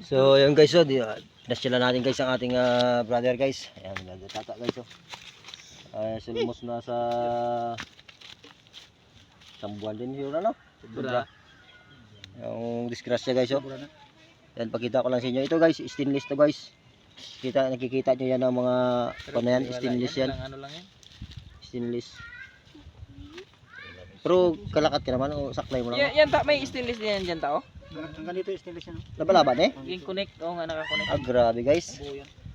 So, yun guys, oh, di, uh, pinasyalan natin guys ang ating ah, brother guys. Ayan, nagtata guys, oh. Ay, sulmos na sa isang buwan din yun, ano? Sobra. Yung disgrasya guys, oh. Yan, pakita ko lang sa inyo. Ito guys, stainless to guys. Kita, nakikita nyo yan ang mga, ano yan, stainless yan. Ano lang yan? Stainless. Pero kalakat ka naman, o saklay mo lang. Yan, yan ta, may stainless din yan dyan tao. Ang ganito yung stainless yan. Labalaban eh. Yung connect, oo nga nakakonect. Ah, grabe guys.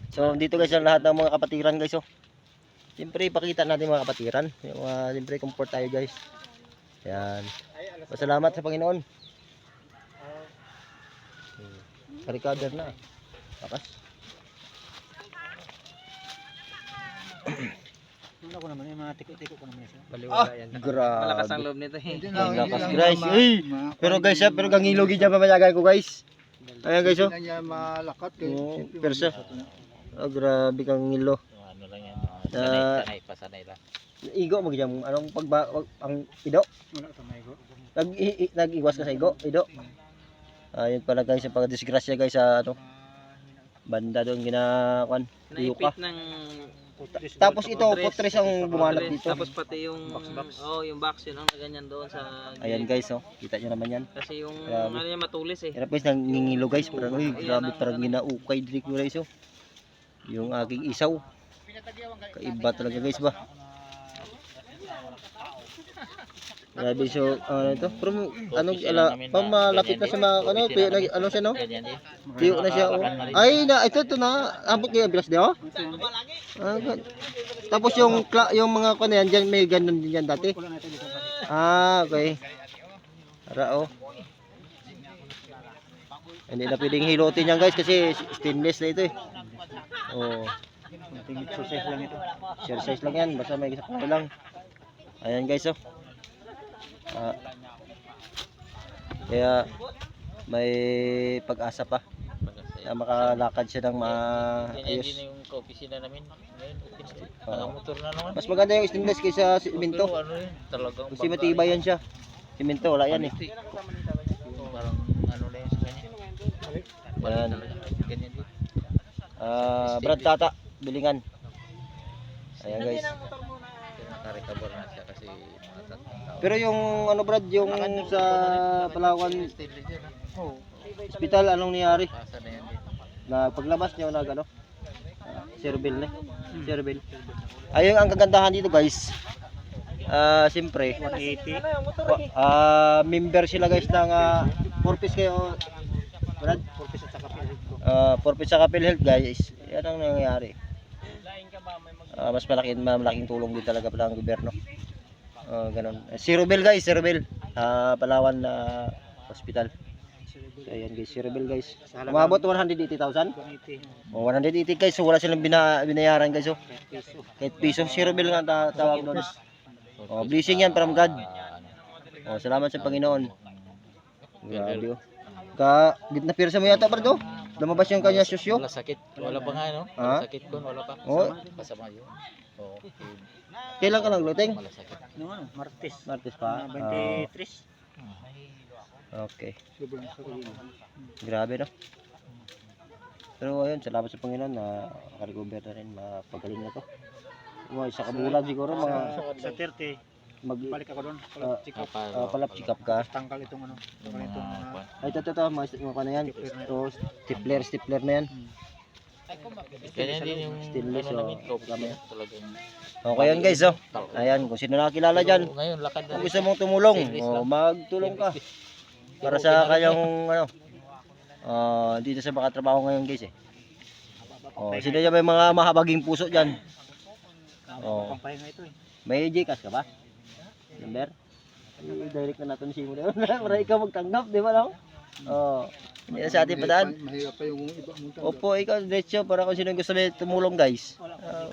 So, dito guys ang lahat ng mga kapatiran guys. Oh. Siyempre, ipakita natin mga kapatiran. Yung, uh, siyempre, comfort tayo guys. Yan. Pasalamat sa Panginoon. Hmm. Recover na. Bakas. Wala ko naman yung mga tiko-tiko ko naman siya. Baliwala yan. Malakas ang Grabe. loob nito eh. Ang lakas guys. Uy! Pero guys, ah, pero gangilogi dyan mamayagan ko guys. Ayan guys oh. niya malakat Oo, pero siya. Oh, grabe kang ngilo. Ano lang yan. Ah, Sanay, pasanay lang. Igo mo gyam anong pagba ang ido? Wala ka may go. Nag nag-iwas ka sa igo, ido. Ayun pala guys, yung pagdisgrasya guys sa ano banda doon ginakuan. Yuka. Ng Tapos ito, putres ang bumanap dito. Tapos pati yung oh, yung box yun ang ganyan doon sa Ayan guys, oh. Kita nyo naman yan. Kasi yung Grabe. ano yan matulis eh. Kaya guys, nangingilo guys. Parang, uy, grabe, parang ginaukay diri ko guys, oh. Yung aking isaw. Kaiba talaga guys ba. Grabe so, ano ito? Pero ano, ala, pamalapit na sa mga, ano, tuyo na, ano siya no? Tuyo na siya, oh. Ay, na, ito, ito na, abot kayo, bilas di, oh? Ah. Tapos yung, kla- yung mga kano yan, dyan, may ganun din yan dati. Ah, okay. Para oh. Hindi na pwedeng hilutin yan guys kasi stainless na ito eh. Oh, exercise lang ito. share size lang yan. Basta may sakto lang. Ayan guys oh. Ah. Kaya may pag-asa pa na makalakad siya ng maayos. din yung opisina namin. Ngayon, yun. Oo. Mga motor na naman. Mas maganda yung stainless kaysa simento. Ano yun, Kasi matibay yan siya. Simento wala yan eh. Parang ano na yun sa kanya. Yan. Ah, Brad Tata, bilingan. Ayan guys. Nakarecover na siya kasi matat. Pero yung ano Brad, yung sa Palawan ha. Oo. Hospital, anong nangyari? Pasa na yan din. Na paglabas niyo nag ano? Uh, Cervil na. Cervil. Ayun ang kagandahan dito guys. Ah, siyempre, 180. wa- ah member sila guys ng uh, Purpose kayo Brad. Purpose at saka pilit ko. Uh, Purpose sa PhilHealth guys. Yan ang nangyayari. Ah, mas malaki, malaking tulong din talaga pala ang gobyerno. Ah, ganun. Eh, Zero bill guys, zero bill. Ah, Palawan na hospital. So, ayan guys, zero bill guys. Umabot 180,000. 180. Oh, 180 guys, so wala silang bina, binayaran guys. Oh. Kahit piso, zero bill nga ta tawag doon. Oh, blessing yan from God. Oh, salamat sa Panginoon. Grabe oh. Ka, gitna pirsa mo yata pa do. Lumabas yung kanya susyo. Wala sakit. Wala pa nga no? Ha? Wala sakit ko. Wala pa. Oh, Pasama yun. Oo. kailan ka nagluting? Wala sakit. No, ano? Martes. Martes pa. Ah, Ah, 23. okay. Sobrang sakit. Grabe no. Pero ayun, salamat sa Panginoon na nakarecover na rin, mapagaling na to. Mga isa kabulan siguro, mga Sa 30, mag balik ako doon. Ah, Check up. uh, palap check up ka. Tanggal itong ano. Tanggal itong ah, Ay, ito, ito, ito, mga, mga ano yan. Ito, stipler, stipler na yan. Ganyan din yung Stainless, ano oh. Gamay. Okay yan guys, oh. Ayan, kung sino nakakilala Ngayon, lakad na kung gusto mong tumulong, oh, magtulong ka. Para sa kanyang, ano, ah, dito sa makatrabaho ngayon guys eh. Oh, sino dyan may mga mahabaging puso dyan? Oh. Eh. May Gcash ka ba? Number? I-direct na natin si mo na yun. Para ikaw magtanggap, di ba lang? Oo. Hindi na sa ating padaan. Mahirap pa yung iba mong Opo, ikaw, diretso, para kung sino gusto na tumulong guys.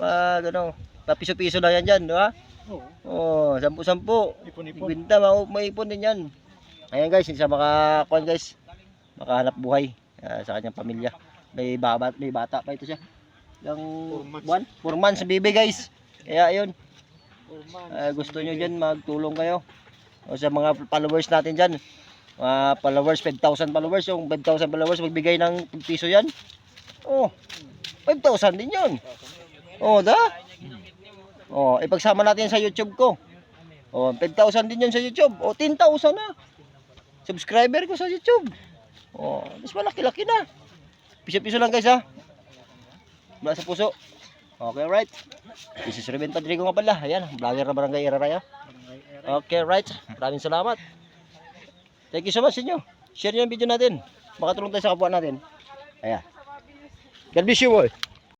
Ah, uh, ano, papiso-piso na yan dyan, di ba? Oo. Oo, sampu-sampu. Ipon-ipon. Ma maipon din yan. Ayan guys, hindi siya makakuan guys. Makahanap buhay ah, sa kanyang pamilya. May, baba, may bata pa ito siya. Yung Four months. buwan, 4 months bibi guys. Kaya ayun, Ah, gusto nyo dyan, magtulong kayo. O sa mga followers natin dyan. mga followers, 5,000 followers, yung 5,000 followers, magbigay ng 5 piso yan. Oh, 5,000 din yun. Oh, da? Oh, ipagsama natin sa YouTube ko. Oh, 5,000 din yun sa YouTube. Oh, 10,000 na. Subscriber ko sa YouTube. Oh, mas malaki-laki na. Piso-piso lang guys ha. Mula sa puso. Okay, right. This is Ruben Padrigo nga pala. Ayan, vlogger na Barangay Iraraya. Okay, right. Maraming salamat. Thank you so much inyo. Share nyo yung video natin. Makatulong tayo sa kapwa natin. Ayan. God bless you boy.